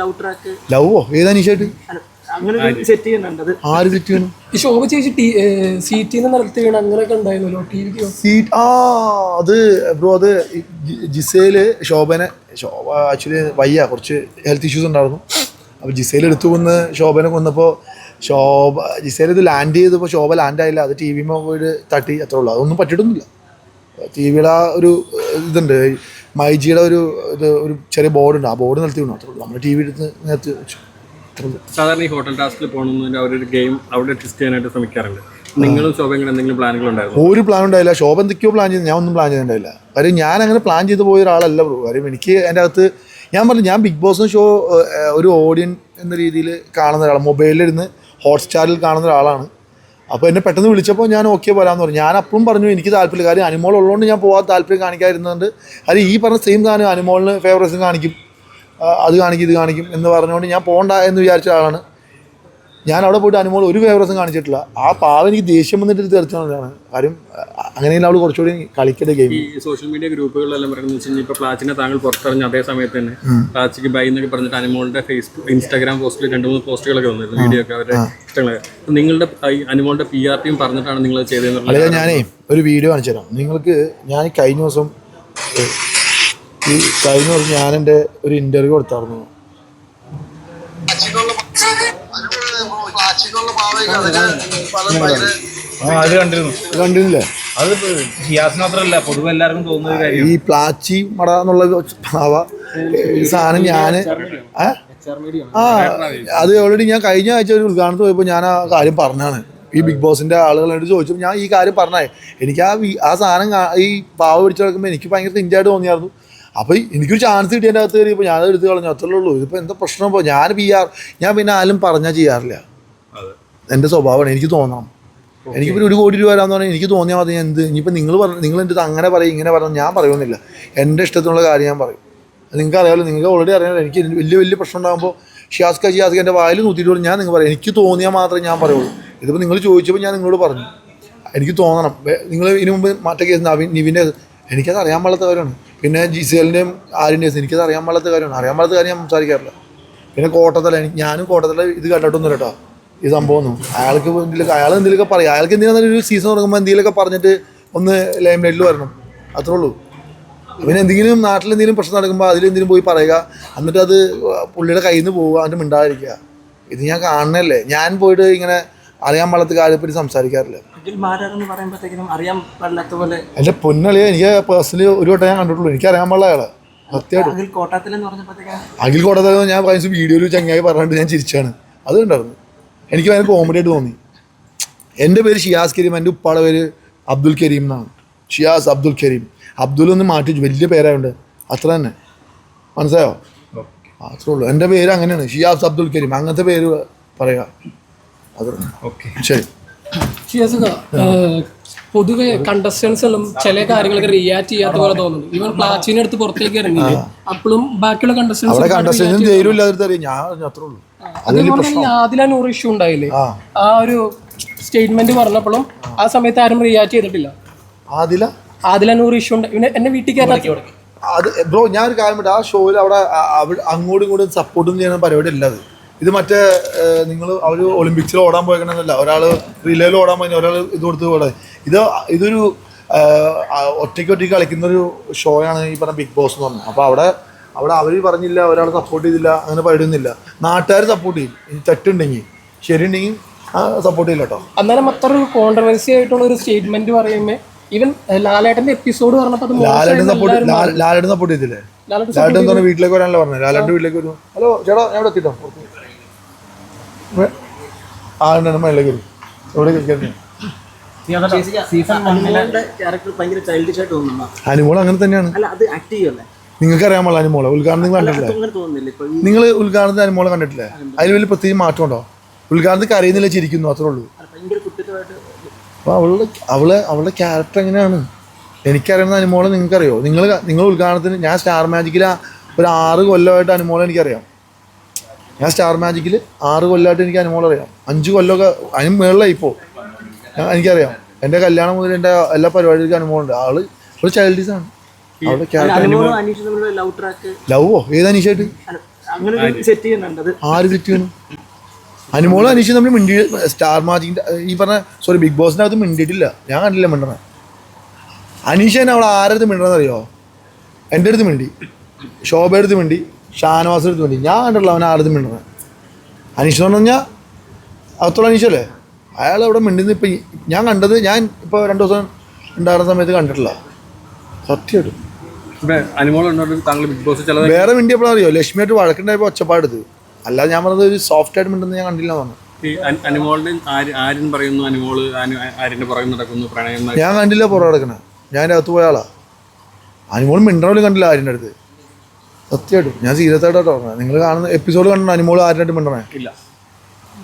Love track ലവോ? ഏതാ നിഷായിട്ട്? അങ്ങനെ set ചെയ്യുന്നുണ്ട് ആര് ചെയ്യണം? ഈ ശോഭ ചേച്ചി സീറ്റിൽ നിന്ന് അങ്ങനെയൊക്കെ ഉണ്ടായിരുന്നല്ലോ ടി വിക്ക് സീറ്റ് ആ അത് ബ്രോ അത് ജിസേൽ ശോഭനെ ശോഭ ആക്ച്വലി വയ്യ കുറച്ച് ഹെൽത്ത് ഇഷ്യൂസ് ഉണ്ടായിരുന്നു. അപ്പോൾ ജിസേൽ എടുത്തു കൊന്ന് ശോഭനെ കൊന്നപ്പോൾ ശോഭ ജിസേൽ ഇത് ലാൻഡ് ചെയ്തപ്പോൾ ശോഭ ലാൻഡ് ആയില്ല. അത് ടി പോയിട്ട് തട്ടി അത്രേ ഉള്ളൂ. അതൊന്നും പറ്റിയിട്ടൊന്നുമില്ല. ടി വിയുടെ ആ ഒരു ഇതുണ്ട്. മൈജിയുടെ ഒരു ഇത് ഒരു ചെറിയ ബോർഡുണ്ട് ആ ബോർഡ് നിർത്തി വീണു അത്രേ ഉള്ളൂ. നമ്മൾ ടി വി എടുത്ത് നിർത്തി വെച്ചു. സാധാരണ ഈ ഹോട്ടൽ ടാസ്കിൽ പോകണമെന്ന് അവരൊരു ഗെയിം അവിടെ ടെസ്റ്റ് ചെയ്യാനായിട്ട് ശ്രമിക്കാറുണ്ട്. നിങ്ങളും ശോഭയും എന്തെങ്കിലും പ്ലാനുകൾ ഉണ്ടായിരുന്നു? ഒരു പ്ലാൻ ഉണ്ടായില്ല. ശോഭ എന്തൊക്കെയോ പ്ലാൻ ചെയ്ത്. ഞാൻ ഒന്നും പ്ലാൻ ചെയ്തിട്ടുണ്ടായില്ല. കാര്യം ഞാൻ അങ്ങനെ പ്ലാൻ ചെയ്ത് പോയ ഒരാളല്ല ബ്രോ. കാര്യം എനിക്ക് എന്റെ അകത്ത് ഞാൻ പറഞ്ഞു ഞാൻ ബിഗ് ബോസ് ഷോ ഒരു ഓഡിയൻ എന്ന രീതിയിൽ കാണുന്ന ഒരാൾ മൊബൈലിലിരുന്ന് ഹോട്ട്സ്റ്റാറിൽ കാണുന്ന ഒരാളാണ്. അപ്പോൾ എന്നെ പെട്ടെന്ന് വിളിച്ചപ്പോൾ ഞാൻ ഓക്കെ പോരാന്ന് പറഞ്ഞു. ഞാൻ അപ്പോഴും പറഞ്ഞു എനിക്ക് താല്പര്യമില്ല. കാര്യം അനിമോൾ ഉള്ളതുകൊണ്ട് ഞാൻ പോകാൻ താല്പര്യം കാണിക്കാതിരുന്നുണ്ട്. അത് ഈ പറഞ്ഞ സെയിം സാധനം അനുമോളിന് ഫേവറേഴ്സും കാണിക്കും. അത് കാണിക്കും ഇത് കാണിക്കും എന്ന് പറഞ്ഞുകൊണ്ട് ഞാൻ പോകണ്ട എന്ന് വിചാരിച്ച ആളാണ്. ഞാൻ അവിടെ പോയിട്ട് അനുമോൾ ഒരു ഫേവറസും കാണിച്ചിട്ടില്ല. ആ പാവ എനിക്ക് ദേഷ്യം വന്നിട്ട് തീർച്ചയാണ് കാര്യം അങ്ങനെയെങ്കിൽ അവൾ കുറച്ചുകൂടി കളിക്കട്ടെ ഗെയിം ഈ സോഷ്യൽ മീഡിയ ഗ്രൂപ്പുകളിലെല്ലാം പറയുന്നത് വെച്ചാൽ ഇപ്പൊ പ്ലാച്ചിനെ താങ്കൾ പുറത്തിറങ്ങി അതേ സമയത്ത് തന്നെ പ്ലാച്ചിക്ക് ബൈ എന്നൊക്കെ പറഞ്ഞിട്ട് അനുമോളുടെ ഫേസ്ബുക്ക് ഇൻസ്റ്റാഗ്രാം പോസ്റ്റിൽ രണ്ട് മൂന്ന് പോസ്റ്റുകളൊക്കെ വന്നിരുന്നു വീഡിയോ ഒക്കെ അവരുടെ ഇഷ്ടങ്ങളൊക്കെ നിങ്ങളുടെ അനുമോളുടെ പി ആർ ടിയും പറഞ്ഞിട്ടാണ് നിങ്ങൾ ചെയ്തത് ഞാനേ ഒരു വീഡിയോ കാണിച്ചു തരാം. നിങ്ങൾക്ക് ഞാൻ കഴിഞ്ഞ ദിവസം ഈ കഴിഞ്ഞ ദിവസം ഞാൻ എന്റെ ഒരു ഇന്റർവ്യൂ കൊടുത്തായിരുന്നു. അത് കണ്ടിരുന്നു. കണ്ടില്ലേ അത് ഹിയാസ് മാത്രമല്ല പൊതുവെ എല്ലാവർക്കും തോന്നുന്ന ഒരു കാര്യം. ഈ പ്ലാച്ചി മട എന്നുള്ള പാവ ഈ സാധനം ഞാൻ ആ അത് ഓൾറെഡി ഞാൻ കഴിഞ്ഞ ആഴ്ച ഒരു ഉദ്ഘാടനത്തിൽ പോയപ്പോൾ ഞാൻ ആ കാര്യം പറഞ്ഞാണ്. ഈ ബിഗ് ബോസിന്റെ ആളുകളോട് ചോദിച്ചു ഞാൻ ഈ കാര്യം പറഞ്ഞേ എനിക്ക് ആ ആ സാധനം ഈ പാവ പിടിച്ചു കിടക്കുമ്പോൾ എനിക്ക് ഭയങ്കര തിഞ്ചായിട്ട് തോന്നിയായിരുന്നു. അപ്പോൾ എനിക്കൊരു ചാൻസ് കിട്ടിയതിന്റെ അകത്ത് കയറിയപ്പോൾ ഞാനത് എടുത്ത് കളഞ്ഞു. അത്രേ ഉള്ളൂ. ഇതിപ്പോൾ എന്താ പ്രശ്നം? ഇപ്പോൾ ഞാൻ പി ആർ ഞാൻ പിന്നെ ആരും പറഞ്ഞാൽ ചെയ്യാറില്ല. എന്റെ സ്വഭാവമാണ്. എനിക്ക് തോന്നണം എനിക്കിപ്പോൾ ഒരു കോടി രൂപ വരാമെന്ന് പറഞ്ഞാൽ എനിക്ക് തോന്നിയാൽ മതി എന്ത്? ഇനിയിപ്പോൾ നിങ്ങൾ പറഞ്ഞു നിങ്ങൾ എന്റെ അങ്ങനെ പറയും ഇങ്ങനെ പറഞ്ഞു ഞാൻ പറയുന്നില്ല എന്റെ ഇഷ്ടത്തിനുള്ള കാര്യം ഞാൻ പറയും. നിങ്ങൾക്ക് അറിയാമല്ലോ നിങ്ങൾക്ക് ഓൾറെഡി അറിയാമല്ലോ എനിക്ക് വലിയ വലിയ പ്രശ്നം ഉണ്ടാകുമ്പോൾ ഷിയാസ്ക ഷിയാസ്ക എന്റെ വായിൽ നൂറ്റിയിട്ട് ഞാൻ നിങ്ങൾ പറയും. എനിക്ക് തോന്നിയാൽ മാത്രമേ ഞാൻ പറയുള്ളൂ. ഇതിപ്പോൾ നിങ്ങൾ ചോദിച്ചപ്പോൾ ഞാൻ നിങ്ങളോട് പറഞ്ഞു. എനിക്ക് തോന്നണം. നിങ്ങൾ ഇതിനു മുമ്പ് മറ്റേ കേസ് നവീൻ നിവിന്റെ എനിക്കത് അറിയാൻ പാടാത്ത കാര്യമാണ്. പിന്നെ ജിസേലിന്റെയും ആരിന്റെ കേസ് എനിക്കത് അറിയാൻ പാടാത്ത കാര്യമാണ്. അറിയാൻ പാടാത്ത കാര്യം ഞാൻ സംസാരിക്കാറില്ല. പിന്നെ കോട്ടത്തല ഞാനും കോട്ടത്തല ഇത് കണ്ടിട്ടൊന്നും കേട്ടോ. ഈ സംഭവം ഒന്നും. അയാൾക്ക് എന്തെങ്കിലും അയാൾ എന്തെങ്കിലുമൊക്കെ പറയും. അയാൾക്ക് എന്തെങ്കിലും ഒരു സീസൺ തുടങ്ങുമ്പോൾ എന്തെങ്കിലുമൊക്കെ പറഞ്ഞിട്ട് ഒന്ന് ലൈം ലൈറ്റിൽ വരണം. അത്രേ ഉള്ളൂ. പിന്നെ എന്തെങ്കിലും നാട്ടിൽ എന്തെങ്കിലും പ്രശ്നം നടക്കുമ്പോൾ അതിലെന്തെങ്കിലും പോയി പറയുക. എന്നിട്ട് അത് പുള്ളിയുടെ കയ്യിൽ നിന്ന് പോവുക. എന്നിട്ട് മിണ്ടാതിരിക്കുക. ഇത് ഞാൻ കാണണല്ലേ ഞാൻ പോയിട്ട് ഇങ്ങനെ അറിയാൻ പാടാത്ത കാര്യപ്പറ്റി സംസാരിക്കാറില്ല. പാടില്ലാത്ത എന്റെ പൊന്നളി എനിക്ക് പേഴ്സണലി ഒരു വട്ടം ഞാൻ കണ്ടിട്ടുള്ളൂ. എനിക്ക് അറിയാൻ പാടില്ല അയാളെ. സത്യമായിട്ടും. അഖിൽ കോട്ടത്തിൽ ഞാൻ കഴിഞ്ഞ വീഡിയോയിൽ ചങ്ങായി പറഞ്ഞിട്ട് ഞാൻ ചിരിച്ചാണ്. അത് ഉണ്ടായിരുന്നു എനിക്ക് ഭയങ്കര കോമഡി ആയിട്ട് തോന്നി. എന്റെ പേര് ഷിയാസ് കരീം എന്റെ ഉപ്പാടെ പേര് അബ്ദുൽ കരീം എന്നാണ്. ഷിയാസ് അബ്ദുൽ കരീം. അബ്ദുൽ ഒന്ന് മാറ്റി. വലിയ പേരായുണ്ട് അത്ര തന്നെ. മനസ്സിലായോ? അത്രേ ഉള്ളൂ. എന്റെ പേര് അങ്ങനെയാണ് ഷിയാസ് അബ്ദുൽ കരീം. അങ്ങനത്തെ പേര് പറയുക അത് ഓക്കെ. ശരി. പൊതുവെ കണ്ടസ്റ്റൻസ് എല്ലാം ചില കാര്യങ്ങളൊക്കെ റിയാക്ട് ചെയ്യാത്ത പോലെ തോന്നുന്നു ഇവൻ പ്ലാച്ചിനെ എടുത്ത് പുറത്തേക്ക് ഇറങ്ങി അപ്പോഴും ബാക്കിയുള്ള കണ്ടസ്റ്റൻസ് കണ്ടസ്റ്റൻസും ഞാൻ അത്രേ ഉള്ളൂ. ആദില നൂറ് ഇഷ്യൂ ഉണ്ടായില്ലേ? ആ. ഒരു സ്റ്റേറ്റ്മെന്റ് പറഞ്ഞപ്പോഴും ആ സമയത്ത് ആരും റിയാക്ട് ചെയ്തിട്ടില്ല. ആദില? ആദില നൂറ് ഇഷ്യൂ ഉണ്ട്. എന്നെ വീട്ടിൽ കയറാക്കി അത് ബ്രോ ഞാൻ ഒരു കാര്യം പറയാം ആ ഷോയിൽ അവിടെ അങ്ങോട്ടും ഇങ്ങോട്ടും സപ്പോർട്ടും ചെയ്യുന്ന പരിപാടി അല്ല അത്. ഇത് മറ്റേ നിങ്ങൾ അവർ ഒളിമ്പിക്സിൽ ഓടാൻ പോയിക്കണമെന്നല്ല ഒരാൾ റിലേയിൽ ഓടാൻ പോയി ഒരാൾ ഇത് കൊടുത്ത് ഓടാൻ ഇത് ഇതൊരു ഒറ്റയ്ക്ക് ഒറ്റയ്ക്ക് കളിക്കുന്ന ഒരു ഷോയാണ് ഈ പറഞ്ഞ ബിഗ് ബോസ് എന്ന് പറഞ്ഞത്. അപ്പോൾ അവിടെ അവിടെ അവർ പറഞ്ഞില്ല ഒരാൾ സപ്പോർട്ട് ചെയ്തില്ല അങ്ങനെ പരിപാടിയൊന്നുമില്ല നാട്ടുകാർ സപ്പോർട്ട് ചെയ്യും. തെറ്റുണ്ടെങ്കിൽ ശരിയുണ്ടെങ്കിൽ സപ്പോർട്ട് ചെയ്യില്ല കേട്ടോ. അന്നേരം അത്ര ഒരു കോൺട്രവേഴ്സി ആയിട്ടുള്ള ഒരു സ്റ്റേറ്റ്മെന്റ് പറയുമ്പോൾ ഈവൻ ലാലേട്ടന്റെ എപ്പിസോഡ് പറഞ്ഞപ്പോൾ അത് ലാലേട്ടൻ സപ്പോർട്ട് ലാലേട്ടൻ സപ്പോർട്ട് ചെയ്തില്ലേ? ലാലേട്ടൻ പറഞ്ഞാൽ വീട്ടിലേക്ക് വരാനല്ലേ പറഞ്ഞത്. ലാലേട്ടൻ വീട്ടിലേക്ക് വരും. ഹലോ ചേട്ടാ ഞാൻ ഇവിടെ എത്തിട്ടോ. ആ ഉണ്ട് മേളിലേക്ക് വരും. എവിടെ കേൾക്കുന്നു അനുമോൾ അങ്ങനെ തന്നെയാണ്. അല്ല അത് ആക്ട് ചെയ്യല്ലേ നിങ്ങൾക്ക് അറിയാമുള്ള അനുമോളെ ഉദ്ഘാടനം നിങ്ങൾ കണ്ടിട്ടില്ലേ? നിങ്ങൾ ഉദ്ഘാടനത്തിന് അനുമോളെ കണ്ടിട്ടില്ലേ? അതിൽ വലിയ പ്രത്യേകിച്ച് മാറ്റമുണ്ടോ? ഉദ്ഘാടനത്തിൽ കരയുന്നില്ല ചിരിക്കുന്നു അത്രേ ഉള്ളൂ. അപ്പൊ അപ്പോൾ അവളുടെ അവളെ അവളുടെ ക്യാരക്ടർ എങ്ങനെയാണ്? എനിക്കറിയുന്ന അനുമോളെ നിങ്ങൾക്കറിയോ? നിങ്ങൾ നിങ്ങൾ ഉദ്ഘാടനത്തിന് ഞാൻ സ്റ്റാർ മാജിക്കിൽ ഒരു ആറ് കൊല്ലമായിട്ട് അനുമോളെ എനിക്കറിയാം. ഞാൻ സ്റ്റാർ മാജിക്കിൽ ആറ് കൊല്ലമായിട്ട് എനിക്ക് അനുമോളെ അറിയാം. അഞ്ച് കൊല്ലമൊക്കെ അതിന് മേളിലായി ഇപ്പോൾ. എനിക്കറിയാം. എന്റെ കല്യാണം മുതൽ എന്റെ എല്ലാ പരിപാടികൾക്കും അനുമോളുണ്ട്. ആൾ ഒരു ചൈൽഡീസ് ലവ് ഏത് അനീഷായിട്ട്? സെറ്റ് ആര് തെറ്റ് ചെയ്യണം? അനുമോളും അനീഷും തമ്മിൽ മിണ്ടി സ്റ്റാർ മാജിക്കിന്റെ ഈ പറഞ്ഞ സോറി ബിഗ് ബോസിന്റെ അകത്ത് മിണ്ടിയിട്ടില്ല. ഞാൻ കണ്ടില്ല മിണ്ടണ. അനീഷ് തന്നെ അവൾ ആരടുത്ത് മിണ്ടണമെന്ന് അറിയോ എന്റെ അടുത്ത് മിണ്ടി. ശോഭയുടെ അടുത്ത് മിണ്ടി. ഷാനവാസിന്റെ അടുത്ത് മിണ്ടി. ഞാൻ കണ്ടില്ല അവൻ ആരടുത്ത് മിണ്ടണ. അനീഷ് എന്ന് പറഞ്ഞാൽ അകത്തുള്ള അനീഷല്ലേ? അയാൾ അവിടെ മിണ്ടുന്ന ഇപ്പം ഞാൻ കണ്ടത് ഞാൻ ഇപ്പോൾ രണ്ട് ദിവസം ഉണ്ടായിരുന്ന സമയത്ത് കണ്ടിട്ടില്ല. സത്യമായിട്ടും വേറെ മിണ്ടിയപ്പോഴാണ് അറിയോ? ലക്ഷ്മിയായിട്ട് വഴക്കുണ്ടായപ്പോൾ ഒച്ചപ്പാടത് അല്ലാതെ ഞാൻ പറഞ്ഞത് ഒരു സോഫ്റ്റ് ആയിട്ട് മിണ്ടെന്ന് ഞാൻ കണ്ടില്ല പറഞ്ഞു ഈ അനുമോളുടെ ആര്യൻ പറയുന്നു അനുമോൾ അനു- ആര്യന്റെ പുറകെ നടക്കുന്നു പ്രണയം ഞാൻ കണ്ടില്ല പുറം കിടക്കണേ ഞാൻ എന്റെ അകത്ത് പോയ ആളാ. അനുമോൾ മിണ്ടണോലും കണ്ടില്ല ആരിന്റെ അടുത്ത്. സത്യമായിട്ടും. ഞാൻ സീരിയസ് ആയിട്ടാണ് പറഞ്ഞത്. നിങ്ങൾ കാണുന്ന എപ്പിസോഡ് കണ്ടോ? അനുമോൾ ആരുടെ മിണ്ടണേ? ഇല്ല.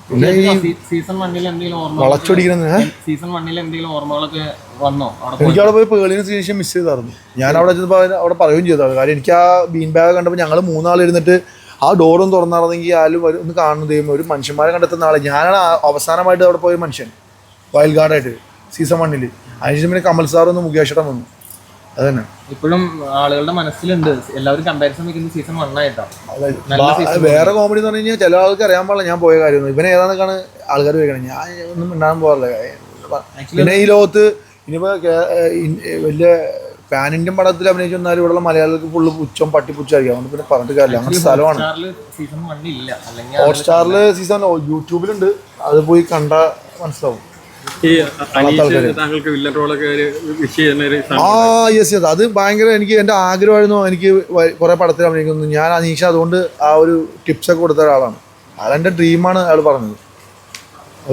പിന്നെ ഈ സീസൺ വണ്ണിൽ എന്തെങ്കിലും ഓർമ്മ വളച്ചൊടിക്കുന്നത് ഏ? സീസൺ വണ്ണിൽ എന്തെങ്കിലും ഓർമ്മകളൊക്കെ വന്നോ? അവിടെ എനിക്ക് അവിടെ പോയി പേളിന് ശേഷം മിസ് ചെയ്തായിരുന്നു. ഞാൻ അവിടെ ചെന്നപ്പോൾ അവിടെ പറയുകയും ചെയ്തതാണ് കാര്യം എനിക്ക് ആ ബീൻ ബാഗ് കണ്ടപ്പോൾ ഞങ്ങൾ മൂന്നാൾ ഇരുന്നിട്ട് ആ ഡോറും തുറന്നിറങ്ങി ആരും ഒന്ന് കാണുന്നതേ ഒരു മനുഷ്യന്മാരെ കണ്ടെത്തുന്ന ആളെ. ഞാനാണ് അവസാനമായിട്ട് അവിടെ പോയ മനുഷ്യൻ. വയൽഗാർഡായിട്ട് ഗാർഡായിട്ട് സീസൺ വണ്ണിൽ അതിനുശേഷം പിന്നെ കമൽ സാർ ഒന്ന് മുഖേഷടം വന്നു. അതന്നെ. ഇപ്പോഴും ആളുകളുടെ മനസ്സിലുണ്ട്. എല്ലാവരും കമ്പാരിസൺ വെക്കുന്നത് സീസൺ വൺ ആയിട്ടാണ് വേറെ കോമഡി എന്ന് പറഞ്ഞു കഴിഞ്ഞാൽ ചില ആൾക്ക് അറിയാൻ പാടില്ല ഞാൻ പോയ കാര്യം ഇവനെ ഏതാണെന്നൊക്കെയാണ് ആൾക്കാർ വെക്കണം ഞാൻ ഒന്നും ഉണ്ടാകാൻ പോകാറില്ല. പിന്നെ ഈ ലോകത്ത് ഇനിയിപ്പോ വലിയ പാൻ ഇന്ത്യൻ പടത്തിൽ അഭിനയിച്ചു വന്നാലും ഇവിടെയുള്ള മലയാളികൾക്ക് ഫുള്ള് പുച്ഛം അറിയാം അതുകൊണ്ട് പിന്നെ പറഞ്ഞിട്ട് കാര്യമില്ല. അങ്ങനെ സ്ഥലമാണ്. ഹോട്ട്സ്റ്റാറിൽ സീസൺ യൂട്യൂബിലുണ്ട് അത് പോയി കണ്ട മനസ്സിലാവും. ഈ അനീഷ് താങ്കൾക്ക് വില്ലൻ റോളൊക്കെ ആ യെസ് യെസ് അത് ഭയങ്കര എനിക്ക് എന്റെ ആഗ്രഹമായിരുന്നു എനിക്ക് കുറേ പടത്തിൽ അഭിനയിക്കുന്നു. ഞാൻ അനീഷ അതുകൊണ്ട് ആ ഒരു ടിപ്സൊക്കെ കൊടുത്ത ഒരാളാണ്. അതെന്റെ ഡ്രീമാണ് അയാൾ പറഞ്ഞത്.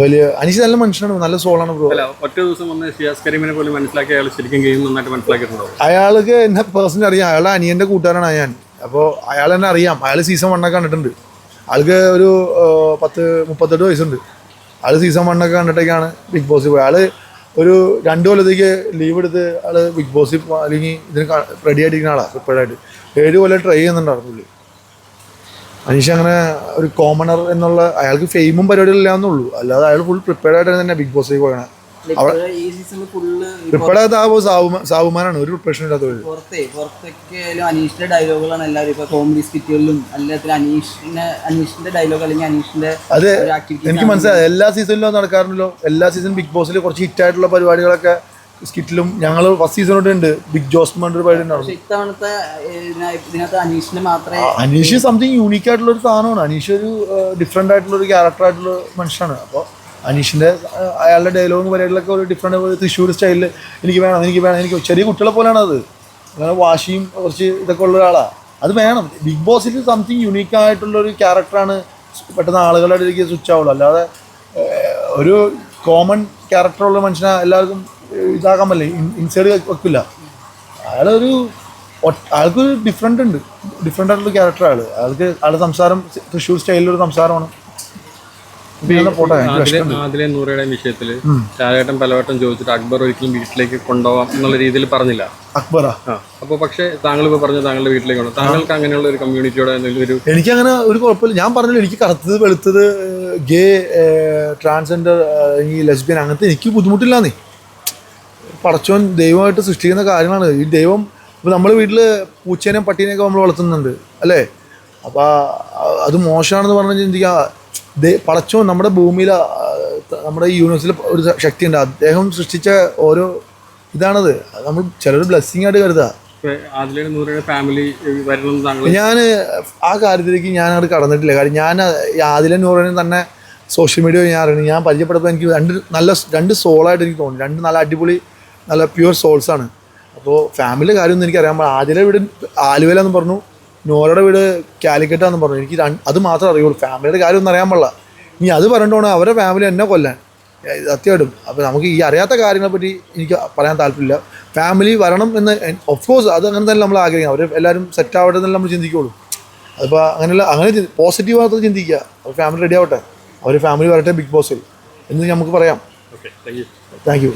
വലിയ അനീഷ് നല്ല മനുഷ്യനാണ് നല്ല സോളാണ് ബ്രോ ഒറ്റ ദിവസം വന്ന് ഷിയാസ് കരീമിനെ പോലും മനസ്സിലാക്കി അയാൾ ശരിക്കും ഗെയിം നന്നായിട്ട് അയാൾക്ക് എന്നെ പേഴ്സണലി അറിയാം. അയാളുടെ അനിയന്റെ കൂട്ടുകാരാണ് ഞാൻ. അപ്പോൾ അയാൾ എന്നെ അറിയാം. അയാൾ സീസൺ വണ്ണൊക്കെ കണ്ടിട്ടുണ്ട്. ആൾക്ക് ഒരു പത്ത് മുപ്പത്തെട്ട് വയസ്സുണ്ട്. ആൾ സീസൺ വണ്ണൊക്കെ കണ്ടിട്ടൊക്കെയാണ് ബിഗ് ബോസിൽ പോയത് ആൾ ഒരു രണ്ടു കൊല്ലത്തേക്ക് ലീവ് എടുത്ത് ആൾ ബിഗ് ബോസിൽ അല്ലെങ്കിൽ ഇതിന് റെഡി ആയിട്ടിരിക്കുന്ന ആളാണ് പ്രിപ്പയർഡ് ആയിട്ട്. ഏഴ് കൊല്ലം ട്രൈ ചെയ്യുന്നുണ്ടായിരുന്നു പുള്ളി. അനീഷ് അങ്ങനെ ഒരു കോമണർ എന്നുള്ള അയാൾക്ക് ഫെയിമും പരിപാടികളില്ലാന്നുള്ളൂ അല്ലാതെ അയാൾ ഫുൾ പ്രിപ്പയർഡ് ആയിട്ടാണ് തന്നെ ബിഗ് ബോസിലേക്ക് പോകണം. സാവുമാ സാവുമാനാണ് ഒരു പ്രിപ്പറേഷൻ ഇല്ലാത്ത ഒരു പുറത്തെ പുറത്തൊക്കെ അനീഷിന്റെ ഡയലോഗുകളാണ് എല്ലാവരും ഇപ്പൊ കോമഡി സ്കിറ്റുകളിലും എല്ലാത്തിലും അനീഷിന്റെ അനീഷിന്റെ ഡയലോഗ് അല്ലെങ്കിൽ അനീഷിന്റെ അതെ ഒരു എനിക്ക് മനസ്സിലായി. എല്ലാ സീസണിലും നടക്കാറുണ്ടല്ലോ. എല്ലാ സീസൺ ബിഗ് ബോസിൽ കുറച്ച് ഹിറ്റ് ആയിട്ടുള്ള പരിപാടികളൊക്കെ സ്കിറ്റിലും ഞങ്ങൾ ഫസ്റ്റ് സീസൺ തൊട്ട് ഉണ്ട്. ബിഗ് ജോസ് പറഞ്ഞൊരു പരിപാടി ഉണ്ടായിരുന്നു. മാത്രമേ അനീഷ് സംതിങ് യൂണീക്ക് ആയിട്ടുള്ള ഒരു സാധനമാണ്. അനീഷ് ഒരു ഡിഫറെന്റ് ആയിട്ടുള്ള ഒരു ക്യാരക്ടർ ആയിട്ടുള്ള മനുഷ്യനാണ്. അപ്പോൾ അനീഷിന്റെ അയാളുടെ ഡയലോഗ് പരിപാടികളൊക്കെ ഒരു ഡിഫറെന്റ് തൃശ്ശൂർ സ്റ്റൈലിൽ എനിക്ക് വേണം എനിക്ക് വേണം എനിക്ക് ചെറിയ കുട്ടികളെ പോലെയാണ് അത്. അങ്ങനെ വാശിയും കുറച്ച് ഇതൊക്കെ ഉള്ള ഒരാളാണ് അത് വേണം. ബിഗ് ബോസിൽ സംതിങ് യുണീക്ക് ആയിട്ടുള്ള ഒരു ക്യാരക്ടറാണ് പെട്ടെന്ന് ആളുകളുടെ ഇടയിലേക്ക് സ്വിച്ച് ആവുള്ളൂ. അല്ലാതെ ഒരു കോമൺ ക്യാരക്ടറുള്ള മനുഷ്യനെ എല്ലാവർക്കും ഇതാക്കാൻ പറ്റില്ല ഇൻസൈഡ് വെക്കില്ല. അയാളൊരു ആൾക്കൊരു ഡിഫറെന്റ് ഉണ്ട്. ഡിഫറെന്റ് ആയിട്ടുള്ള ക്യാരക്ടർ അയാൾക്ക് ആൾക്ക് ആളുടെ സംസാരം തൃശ്ശൂർ സ്റ്റൈലിലൊരു സംസാരമാണ്. അതിലെ നൂറയുടെ വിഷയത്തിൽ ലാലേട്ടൻ പലവട്ടം ചോദിച്ചിട്ട് അക്ബർ ഒരിക്കലും വീട്ടിലേക്ക് കൊണ്ടുപോകാം എന്നുള്ള രീതിയിൽ പറഞ്ഞില്ല. അക്ബറാ? അപ്പൊ പക്ഷെ താങ്കൾ ഇപ്പൊ പറഞ്ഞു താങ്കളുടെ വീട്ടിലേക്ക് കൊണ്ടു താങ്കൾക്ക് അങ്ങനെയുള്ള ഒരു കമ്മ്യൂണിറ്റിയോടെ ഒരു എനിക്കങ്ങനെ ഒരു കുഴപ്പമില്ല. ഞാൻ പറഞ്ഞില്ല എനിക്ക് കറുത്തത് വെളുത്തത് ഗേ ട്രാൻസ്ജെൻഡർ ഈ ലെസ്ബിയൻ അങ്ങനത്തെ എനിക്ക് ബുദ്ധിമുട്ടില്ലാന്നേ. പടച്ചോൻ ദൈവമായിട്ട് സൃഷ്ടിക്കുന്ന കാര്യമാണ് ഈ ദൈവം ഇപ്പൊ നമ്മൾ വീട്ടിൽ പൂച്ചേനെയും പട്ടീനെയൊക്കെ നമ്മൾ വളർത്തുന്നുണ്ട് അല്ലേ? അപ്പോൾ അത് മോശമാണെന്ന് പറഞ്ഞ് ചിന്തിക്കുക പടച്ചോൻ നമ്മുടെ ഭൂമിയിൽ നമ്മുടെ യൂണിവേഴ്സിൽ ഒരു ശക്തിയുണ്ട്. അദ്ദേഹം സൃഷ്ടിച്ച ഓരോ ഇതാണത്. നമ്മൾ ചിലർ ബ്ലെസ്സിങ് ആയിട്ട് കരുതുക ഫാമിലി ഞാൻ ആ കാര്യത്തിലേക്ക് ഞാൻ അങ്ങോട്ട് കടന്നിട്ടില്ല. കാര്യം ഞാൻ ആദിലെ നൂറിനെ തന്നെ സോഷ്യൽ മീഡിയ ഞാൻ അറിയണം ഞാൻ പരിചയപ്പെട്ടപ്പോൾ എനിക്ക് രണ്ട് നല്ല രണ്ട് സോളായിട്ട് എനിക്ക് തോന്നി. രണ്ട് നല്ല അടിപൊളി നല്ല പ്യുവർ സോൾസാണ് അപ്പോൾ ഫാമിലിയുടെ കാര്യമൊന്നും എനിക്കറിയാം ഇവിടെ ആദിലെ വീട് ആലുവയിലെന്ന് പറഞ്ഞു. നോറയുടെ വീട് കാലിക്കറ്റാന്ന് പറഞ്ഞു. എനിക്ക് രണ്ട് അത് മാത്രമേ അറിയുള്ളൂ. ഫാമിലിയുടെ കാര്യം ഒന്നും അറിയാൻ പാടില്ല. ഇനി അത് പറഞ്ഞോണം അവരുടെ ഫാമിലി എന്നെ കൊല്ലാൻ. അത്യാവശ്യം സത്യമായിട്ടും. അപ്പോൾ നമുക്ക് ഈ അറിയാത്ത കാര്യങ്ങളെപ്പറ്റി എനിക്ക് പറയാൻ താല്പര്യമില്ല. ഫാമിലി വരണം എന്ന് ഓഫ് കോഴ്സ് അത് അങ്ങനെ തന്നെ നമ്മൾ ആഗ്രഹിക്കാം അവർ എല്ലാവരും സെറ്റ് ആവട്ടെ എന്നല്ല നമ്മൾ ചിന്തിക്കുള്ളൂ. അതിപ്പോൾ അങ്ങനെയുള്ള അങ്ങനെ പോസിറ്റീവ് ആകത്ത് ചിന്തിക്കുക. അവർ ഫാമിലി റെഡി ആവട്ടെ. അവർ ഫാമിലി വരട്ടെ ബിഗ് ബോസിൽ എന്ന് നമുക്ക് പറയാം. Okay thank you thank you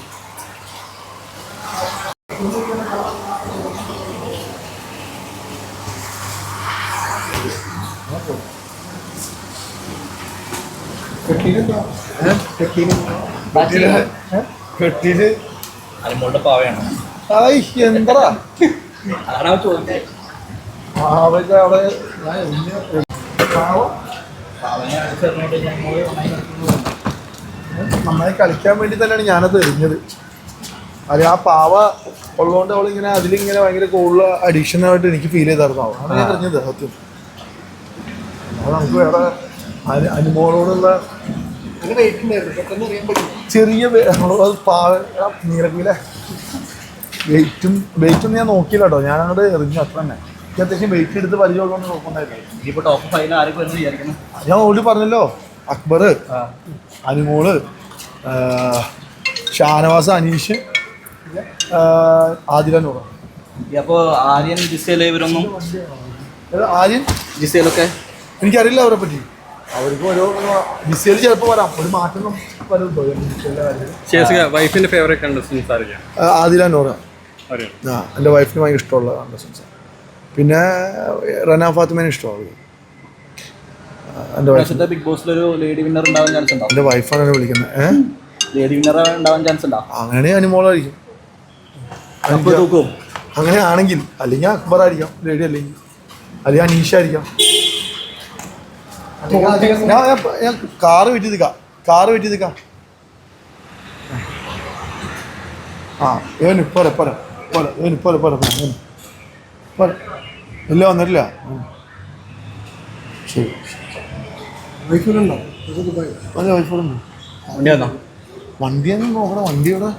അനുമോളുടെ പാവയാണ്. ഹായ് എന്താ അതാണ് അവൻ ചോദിച്ചത്. അവിടെ നന്നായി കളിക്കാൻ വേണ്ടി തന്നെയാണ് ഞാനത് എറിഞ്ഞത്. അത് ആ പാവ ഉള്ളതുകൊണ്ട് അവളിങ്ങനെ ഇങ്ങനെ അതിലിങ്ങനെ ഭയങ്കര കൂടുതൽ അഡീഷൻ ആയിട്ട് എനിക്ക് ഫീൽ ചെയ്തായിരുന്നു. അവൾ ആണ് ഞാൻ എറിഞ്ഞത് സത്യം. അത് നമുക്ക് വേറെ അനുമോളോടുള്ള ചെറിയ പാവ നീലക്കുയിലെ വെയിറ്റും വെയിറ്റും ഞാൻ നോക്കിയില്ല കേട്ടോ ഞാൻ അങ്ങോട്ട് എറിഞ്ഞു അത്ര തന്നെ എനിക്ക് അത്യാവശ്യം വെയിറ്റ് എടുത്ത് പരിചയമുള്ളതുകൊണ്ട് നോക്കുന്നുണ്ടായിരുന്നു. ഞാൻ ഓടി പറഞ്ഞല്ലോ. അക്ബർ അനുമോൾ ഷാനവാസ് അനീഷ് ആ, ആദില നൂറ. അപ്പോ ആര്യൻ ജിസേല ഇവരൊന്നും? ഇത് ആര്യൻ? ജിസേലൊക്കെ? എനിക്കറിയില്ല അവരെ പറ്റി അവർക്ക് ഒരു ഡിസൈൽ ചിലപ്പോൾ വരാം. ഒരു മാറ്റം വൈഫിന്റെ ഫേവറേറ്റ് കണ്ടസ്റ്റൻസ് ആദില നൂറ. ആ എന്റെ വൈഫിന് ഭയങ്കര ഇഷ്ടമുള്ള കണ്ടസ്റ്റൻസ് പിന്നെ റന ഫാത്തിമേനെ ഇഷ്ടമാണ്. എന്റെ വൈഫ് ബിഗ് ബോസിലൊരു ലേഡി വിന്നർ ഉണ്ടാവാൻ ചാൻസ് ഉണ്ടോ? എന്റെ വൈഫാണ് എന്നെ വിളിക്കുന്നത് ഏഹ് ലേഡി വിന്നർ ഉണ്ടാവാൻ ചാൻസ് ഉണ്ടോ? അനുമോളായിരിക്കും അങ്ങനെയാണെങ്കിൽ അല്ലെങ്കിൽ അക്ബർ ആയിരിക്കാം ലേഡി അല്ലെങ്കിൽ അല്ലെങ്കിൽ അനീഷ ആയിരിക്കാം ഞാൻ ഞാൻ- കാറ് വെറ്റി നിൽക്കാം കാറ് വെറ്റി ആ ഇവന് പോരെ പോരെ പോരെ ഇവന് പോരെ പോരെ പോരെ. പോരെ. ഇല്ല വന്നിട്ടില്ല. ശരി വൈഫിലുണ്ടോ? വണ്ടി വന്നോ? വണ്ടി നോക്കണം വണ്ടി ഇവിടെ